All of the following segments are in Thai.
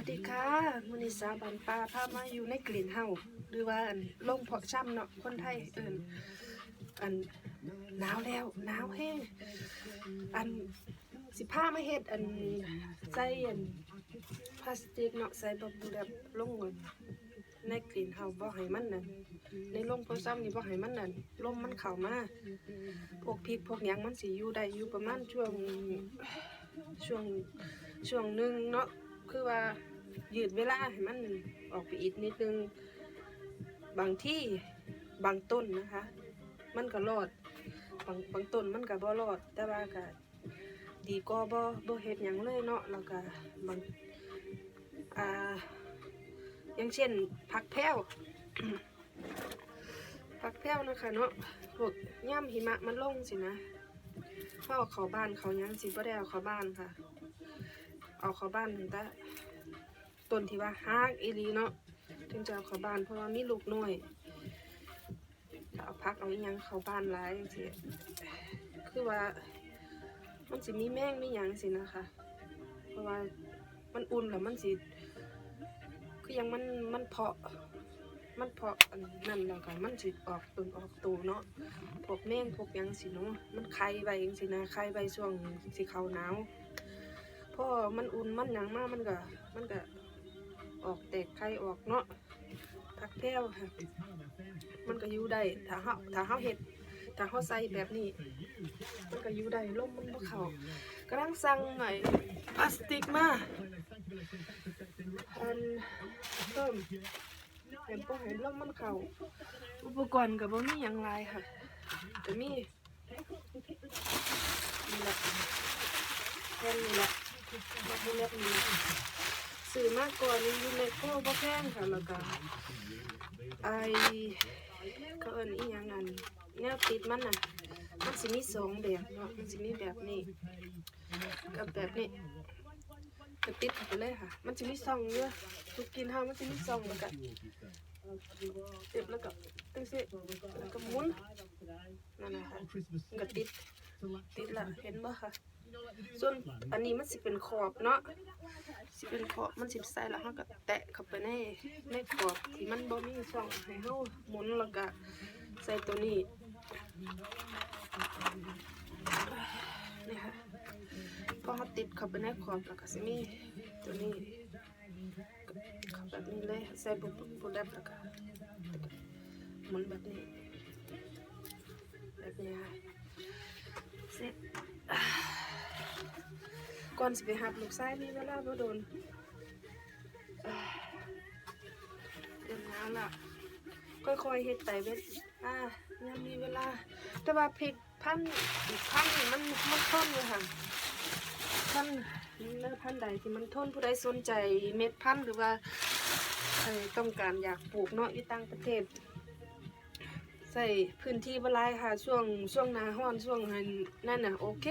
วัสดีค่ะมุนิสาบันปลาพามาอยู่ในกลิ่นเฮาหรือว่าอันลงเพาะช่ำเนาะคนไทยเอินอันหนาวแล้วหนาวแห้งอันสิผ้ามาเฮ็ดอันใส่อันพลาสติกเนาะใส่แบบแบบลงในกลิ่นเฮาบ่ให้มันนั่นในลงเพาะช่ำนี่บ่ให้มันนั่นลมมันเข้ามาพวกพริกพวกหยังมันสิอยู่ได้อยู่ประมาณช่วงช่วงช่วงหนึงเนาะคือว่า ยืดเวลาให้มันออกไปอีกนิดนึง บางที่บางต้นนะคะ มันก็รอด บางบางต้นมันก็บ่รอด แต่ว่าก็ดีก็บ่บ่เฮ็ดหยังเลยเนาะแล้วก็บางอ่าอย่างเช่นผักแพ้วผักแพ้วนะคะเนาะพวกย่ำหิมะมันลงสินะเข้าเขาบ้านเขายังสิบ่ได้เอาเขาบ้านค่ะ เอาเข้าบ้านแต่ ต้นที่ว่าฮากอีลีเนาะถึงจะเอาเข้าบ้านเพราะว่ามีลูกน้อยเอาพักเอาอหยังเข้าบ้านหลายจังซี่คือว่า มันสิมีแมงมีหยังสินะคะ เพราะว่ามันอุ่นแล้วมันสิคือยังมันมันเพาะ มันเพาะนั่นแล้วก็มันสิออกตุนออกตูเนาะพวกแมงพวกยังสิเนาะมันไข่ใบจังสินะไข่ใบช่วงสิเข้าหนาวพอมันอุ่นมันยังมากมันก็มันก็ ออกแตกไข่ออกเนาะผักแพรวค่ะ มันก็อยู่ได้ถ้าเฮาถ้าเฮาเฮ็ดถ้าเฮาใส่แบบนี้ มันก็อยู่ได้ลมมันบ่เข้ากำลังสั่งหน่อยพลาสติกมาอันเพิ่มเห็นบ่ให้ลมมันเข้าอุปกรณ์ก็บ่มีหยังหลายค่ะก็มีนี่แหละแค่นี้แหละมาให้เลือกนี้ ซื้อมากกว่านี้ยูเมโก้บ่แพงค่ะแล้วก็ไอเขาเอิ้นอีหยังอันแนวติดมันน่ะมันสิมีสองแบบเนาะมันสิมีแบบนี้กับแบบนี้ก็ติดไปเลยค่ะ มันจะมีซองเยอะทุกกินเฮามันจะมีซองแล้วก็ติดแล้วก็ตึ้งสิแล้วก็มุนนั่นนะคะมันก็ติด ติดละเห็นบ่ค่ะ ส่วนอันนี้มันสิเป็นขอบเนาะสิเป็นขอบมันสิใส่แล้วเฮาก็แตะเข้าไปในในขอบที่มันบ่มีช่องให้เฮาหมุนแล้วก็ใส่ตัวนี้นี่ค่ะพอเฮาติดเข้าไปในขอบแล้วก็สิมีตัวนี้เข้าแบบนี้เลยใส่ปุ๊บปุ๊บแล้วก็หมุนแบบนี้แบบนี้ค่ะ ก่อนสิไปหับลูกชายมีเวลาบ่โดนเอ้ยเตรียมน้ำละค่อยๆเฮ็ดไปเว้นอ่ายังมีเวลา แต่ว่าพริกพันธุ์อีกพันธุ์นี่มันมันทนเลยค่ะพันธุ์เนื้อพันธุ์ใดที่มันทนผู้ใดสนใจเม็ดพันธุ์หรือว่าต้องการอยากปลูกเนาะอยู่ต่างประเทศ ใส่พื้นที่บหลายค่ะ ช่วงช่วงหนาร้อนช่วงนั้นนั่นน่ะโอเค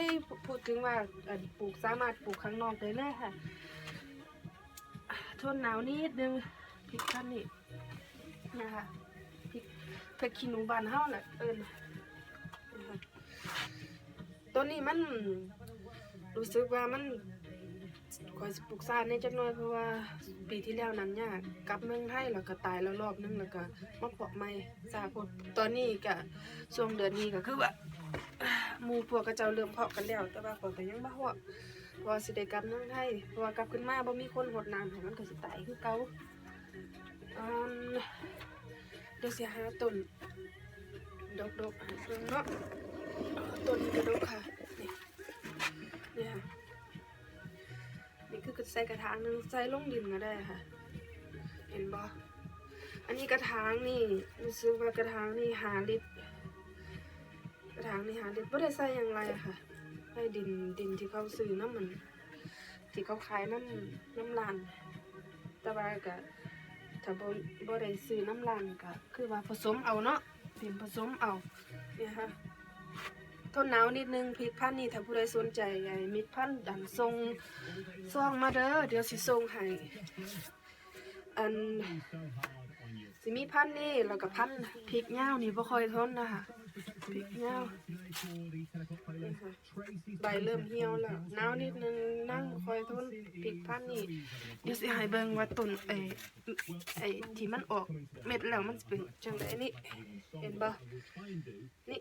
พูดถึงว่าอันปลูกสามารถปลูกข้างนอกได้เลยค่ะ ทนหนาวนิดนึงพริกท่านนี่นะคะพริกเผ็ดขี้หนูบานเฮาน่ะเอิ้นตัวนี้มันรู้สึกว่ามัน คอยสิปลูกซ่าในจักหน่อยเพราะว่าปีที่แล้วนั้นยากกลับเมืองไทยแล้วก็ตายแล้วรอบนึงแล้วก็มาเพาะใหม่ซาพดตอนนี้ก็ช่วงเดือนนี้ก็คือว่าหมู่พวกกระเจ้าเริ่มเพาะกันแล้วแต่ว่าข้อยก็ยังบ่เพาะเพราะว่าสิได้กลับเมืองไทยเพราะว่ากลับขึ้นมาบ่มีคนรดน้ำให้มันก็สิตายคือเก่าอืมเดี๋ยวสิหาต้นดอกๆห้เบิ่งเนาะต้นกระดกค่ะนี่นี่ค่ะนี่คือ กระใส่กระถางหนึงใส่ลงดินก็ได้ค่ะ เห็นบ่อันนี้กระถางนี่รู้สึกว่ากระถางนี่หาลิตรกระถางนี่หาลิตรไม่ได้ใส่อย่างไรค่ะใส่ดินดินที่เขาซื้อน้ำมันที่เขาขายน้ำน้ำลานแต่ว่าก็ถ้าบ่บ่ได้ซื้อน้ำลานก็คือว่าผสมเอาเนาะดินผสมเอาเนี่ยค่ะ ทนหนาวนิดนึงพริกพันนี่ถ้าผู้ใดสนใจไงมิตรพันดันทรงซองมาเด้อเดี๋ยวสิทรงให้อันสิมีพันนี่แล้วก็พันพริกย่าวนี่บ่ค่อยทนนะคะ พริกเงานี่ค่ะใบเริ่มเหี่ยวแล้วหนาวนิดนึงนั่งคอยทนพริกพันธุ์นี่เดี๋ยวสิให้เบิ่งว่าต้นไอ้ไอ้ที่มันออกเม็ดแล้วมันสิเป็นจังไดนี่เห็นบ่นี่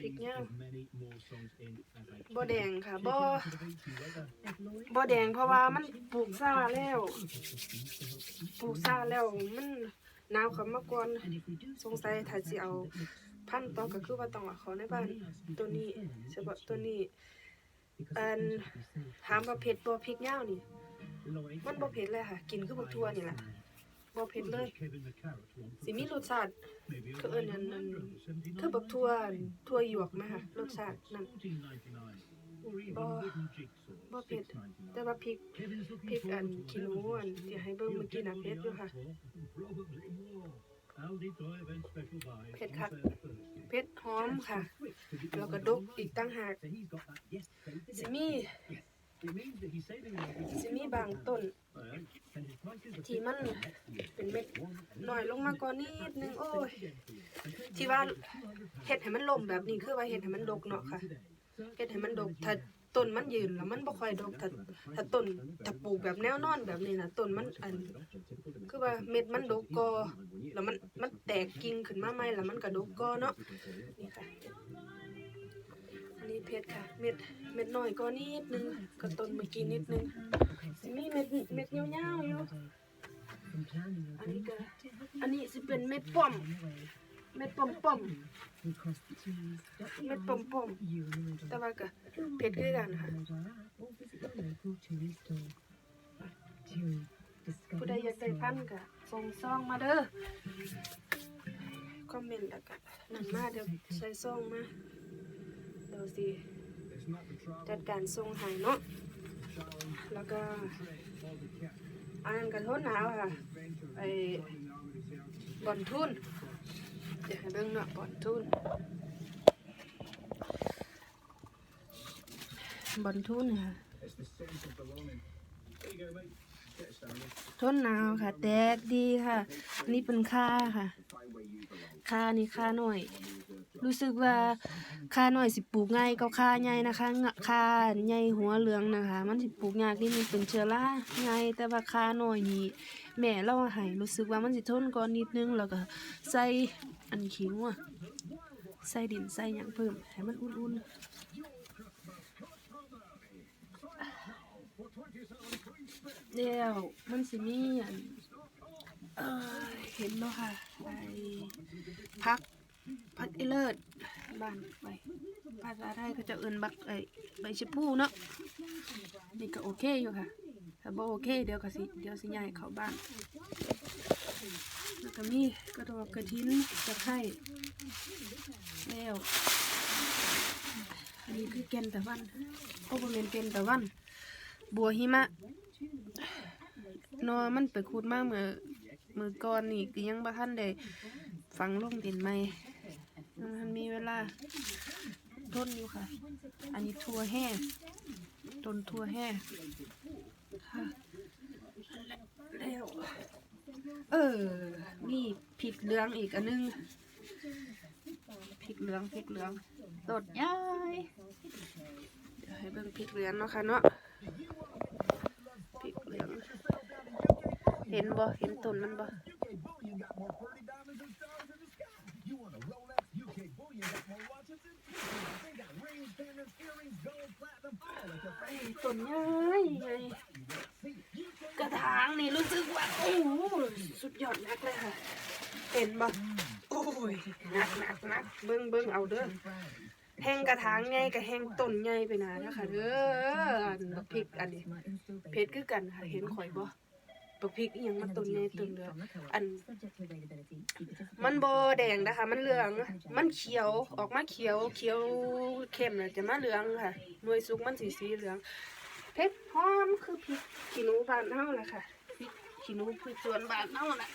พริกเงาบ่แดงค่ะบ่บ่แดงเพราะว่ามันปลูกซ่าแล้วปลูกซ่าแล้วมันหนาวเข้ามาก่อนสงสัยถ้าสิเอา พันต่อก็คือว่าต้องเอาเขาในบ้านตัวนี้เฉพาะตัวนี้อันถามว่าเผ็ดบ่พริกเหย้านี่มันบ่เผ็ดเลยค่ะ กินคือบักทั่วนี่แหละบ่เผ็ดเลย สิมีรสชาติคือเอิ้นอันนั้นคือบักทั่วทั่วหยวกไหมค่ะรสชาตินั่นบ่บ่เผ็ดแต่ว่าพริกพริกอันขี้หนูอันที่ให้เบิ่งเมื่อกี้น่ะเผ็ดอยู่ค่ะ เผ็ดคักเผ็ดหอมค่ะ แล้วก็ดกอีกตั้งหากสิมีสิมีบางต้น ที่มันเป็นเม็ดหน่อยลงมาก่อนนิดนึง โอ้ย ที่ว่าเฮ็ดให้มันล่มแบบนี้คือว่าเฮ็ดให้มันดกเนาะค่ะเฮ็ดให้มันดกถ้า ต้นมันยืนแล้วมันบ่ค่อยดกถ้าถ้าต้นถ้าปลูกแบบแนวนอนแบบนี้นะต้นมันอัน คือว่าเม็ดมันดกกอแล้วมันมันแตกกิ่งขึ้นมาใหม่แล้วมันก็ดกกอเนาะนี่ค่ะอันนี้เพชรค่ะ เม็ดเม็ดน้อยก็นิดนึงก็ต้นเมื่อกี้นิดนึงสิมีเม็ดเม็ดยาวๆอยู่อันนี้ก็อันนี้สิเป็นเม็ดป้อม เม็ดป้อมป้อมเม็ดป้อมป้อมแต่ว่าก็เพชรคือกันค่ะผู้ใดอยากได้พันก็ส่งซองมาเด้อคอมเมนต์แล้วก็นั่นมาเดี๋ยวใส่ซองมาเดี๋ยวสิจัดการส่งให้เนาะแล้วก็อันนั้นก็ทนหนาวค่ะไอ้บอนทุน เดี๋ยวให้เบิ่งหนาะบอนทุนบอนทุนค่ะทนหนาวค่ะแตกดีค่ะ อันนี้เป็นค่าค่ะ ค่านี่ค่าหน่อย รู้สึกว่าค่าหน่อยสิปลูกง่ายก็ค่าใหญ่นะคะงะค่าใหญ่หัวเหลืองนะคะ มันสิปลูกยากนี่มันเป็นเชื้อราง่ายแต่ว่าค่าหน่อยนี่แม่เราให้รู้สึกว่ามันสิทนก่อนนิดนึงแล้วก็ใส่อันขิงว่ะใส่ดินใส่หยังเพิ่มให้มันอุ่นๆเดี๋ยวมันสิมีอันเออเห็นบ่ค่ะไอ้พัก พักอีเลิศบ้านไปภาษาไทยเขาจะเอินบักไอ้ใบชะพูเนาะนี่ก็โอเคอยู่ค่ะถ้าบ่โอเคเดี๋ยวก็สิเดี๋ยวสิย้ายเขาบ้านแล้วก็มีกระดอกกระถินตะไคร้แล้วอันนี้คือแกนตะวันโอ้บ่แม่นแกนตะวัน บัวหิมะนอมันไปขุดมาเมื่อมือก่อนนี่ก็ยังบ่ทันได้ฝังลงเดินใหม่ มันมีเวลาต้นอยู่ค่ะ อันนี้ทัวแห้ต้นทัวแห้ค่ะแล้วเออมีพริกเหลืองอีกอันนึงพริกเหลืองพริกเหลืองตดย้ายเดี๋ยวให้เบิ่งพริกเหลืองเนาะค่ะเนาะพริกเหลือง เห็นบ่เห็นต้นมันบ่ ต้นใหญ่กระถางนี่รู้สึกว่าโอ้โหสุดยอดนักเลยค่ะเห็นบ่โอ้ยหนักหนักนักเบิ้งเบิ้งเอาเด้อแห้งกระถางใหญ่กับแห้งต้นใหญ่ไปนานะคะเด้ออันพริกอันนี้เพชรคือกันค่ะเห็นข่อยบ่ บักพริกอีหยังมันต้นใหญ่ต้นเดียวอัน มันบ่แดงนะคะ มันเหลือง มันเขียวออกมาเขียวเขียวเข้มน่ะจะมาเหลืองค่ะหน่วยสุกมันสีสีเหลืองเพชรหอมคือพริกขี้หนูบ้านเฮาแหละค่ะพริกขี้หนูพืชสวนบ้านเฮาน่ะ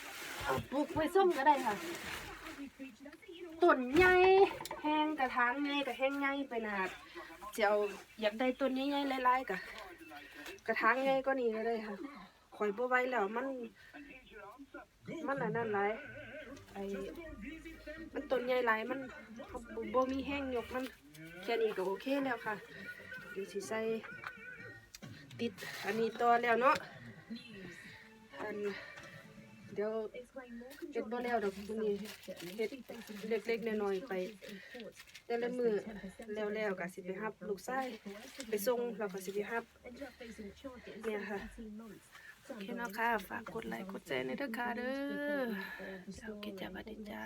เอาปลูกไว้ส้มก็ได้ค่ะต้นใหญ่แห้งกระถางใหญ่กับแห้งใหญ่ไปนาดจะเอาอยากได้ต้นใหญ่ๆหลายๆกะกระถางใหญ่ก็นี่ก็ได้ค่ะ ข่อยบ่ไหวแล้วมัน มันอันนั้นหลายไอ้มันต้นใหญ่หลายมันบ่บมีแห้งยกมันแค่นี้ก็โอเคแล้วค่ะเดี๋ยวสิใส่ติดอันนี้ต่อแล้วเนาะอันเดี๋ยวเฮ็ดบ่แล้วดอกมื้อนี้เฮ็ดเล็กๆน้อยๆไปแต่ละมือแล้วๆก็สิไปรับลูกชายไปส่งแล้วก็สิไปรับเนี่ยค่ะ โอเคเนาะค่ะ ฝากกดไลค์กดแชร์ในเด้อค่ะเด้อเจ้าเกจจาบัดดีจ้า